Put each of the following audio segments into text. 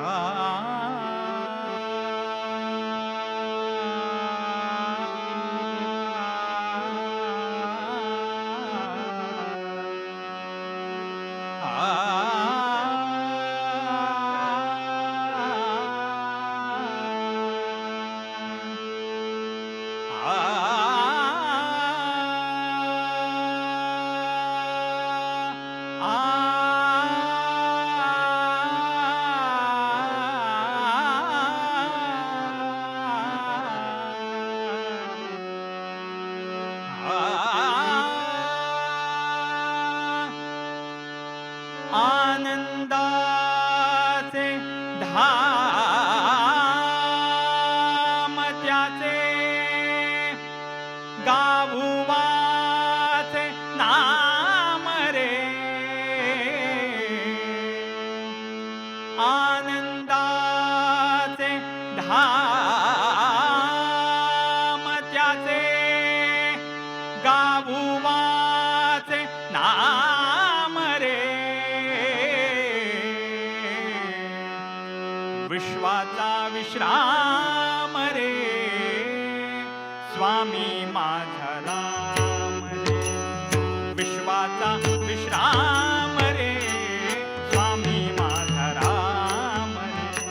啊。आनंदाचे धाम त्याचे गाऊवाचे नाम रे. आनंदाचे धाम त्याचे गाऊवाचे नाम विश्वाचा विश्राम रे. स्वामी माझा राम रे. विश्वाचा विश्राम रे. स्वामी माझा राम रे.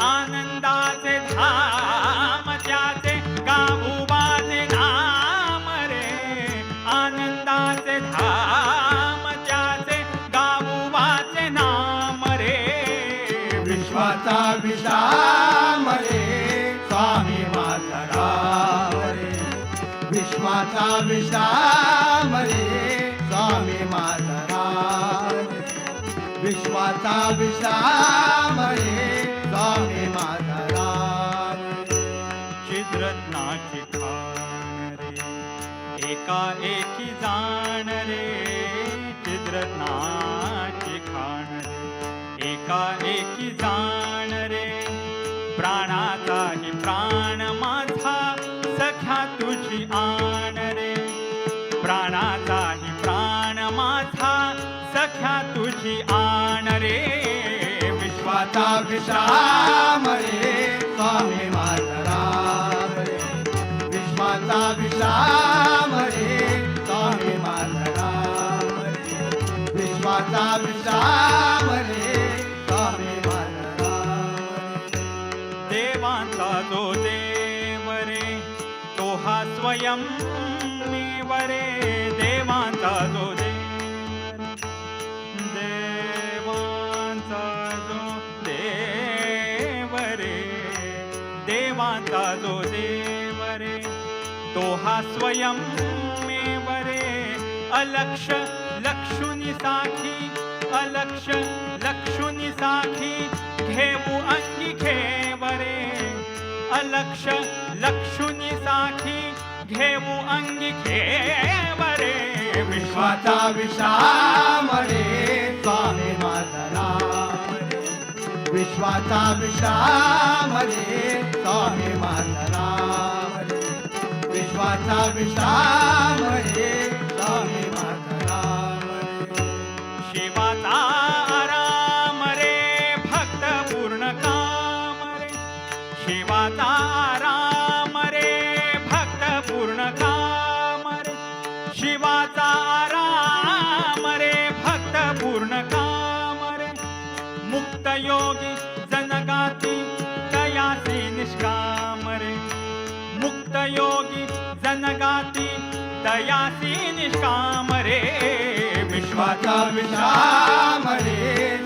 आनंदाचे धाम त्याचे गाऊबाचे नाम रे. आनंदाचे धाम. विश्वाचा रे स्वामी माताराम। विश्वाचा विश्राम रे स्वामी माताराम। राम खान रे एका एकी जाण रे चिद्रत्नाची खान रे एका एकी जाण रे प्राणाचाही प्राण माझा सख्या तुझी आण रे प्राणाचाही प्राण माझा सख्या तुझी आण रे. विश्वाचा विश्राम रे स्वामी माझा रे. विश्वाचा विश्राम रे स्वामी माझा रे. विश्वाचा विश्राम रे स्वामी माझा देवांचा जो देव रे तो हा स्वयं रे देवांचा जो देव देवांचा जो देव रे देवांचा जो देव रे तो हा स्वयं रे अलक्ष लक्षुनी साखी अलक्ष लक्षुनी साखी घेऊ अंगी घेवरे अलक्ष लक्षुनी साखी घेऊ अंगी घेवरे विश्वाचा विश्राम रे स्वामी माझा विश्वाचा विश्राम रे स्वामी माझा विश्वाचा विश्राम रे स्वामी माझा शिवाचा आराम रे भक्त पूर्ण काम रे शिवाचा योगी जनगाती दयासी निष्काम रे विश्वाचा विश्राम रे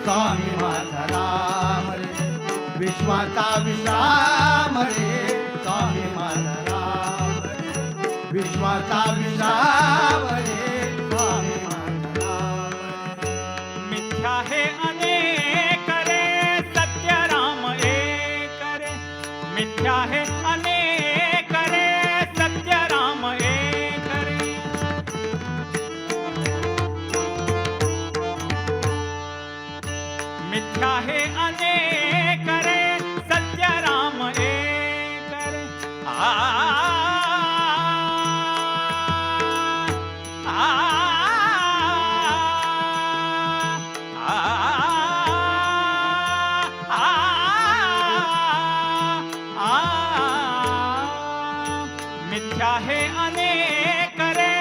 स्वामी माझा राम रे विश्वाचा विश्राम रे स्वामी माझा राम रे विश्वाचा विश्राम रे मिथ्या हे अनेक रे सत्य राम एक रे आ मिथ्या हे अनेक रे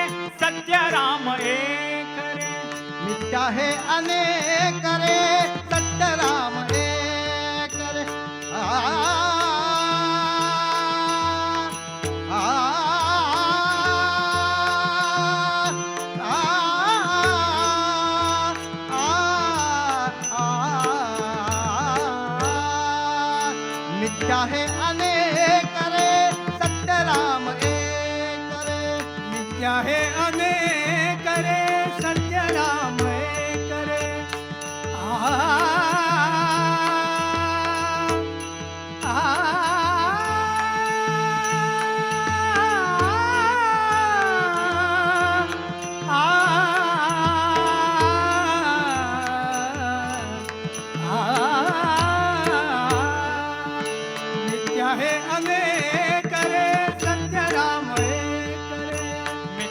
सत्य राम एक रे मिथ्या हे अनेक रे सत्य राम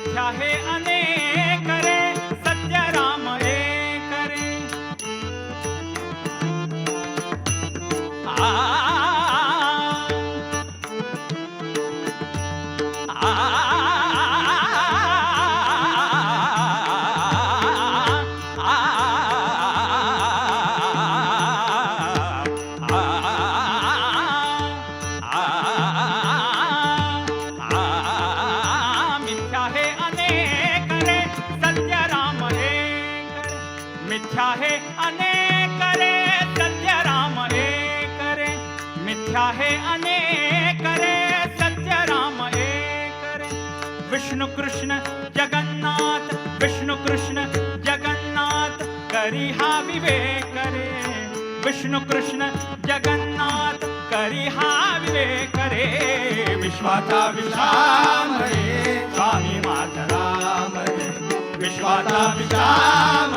मिथ्या हे अनेक मिथ्या हे अनेक रे सत्य राम हे करे. मिथ्या हे अनेक रे सत्य राम हे करे. विष्णु कृष्ण जगन्नाथ विष्णु कृष्ण जगन्नाथ करी हा विवेक रे. विष्णु कृष्ण जगन्नाथ करी हा विवेक रे. विश्वाचा विश्राम रे स्वामी माता राम रे. विश्वाचा विश्राम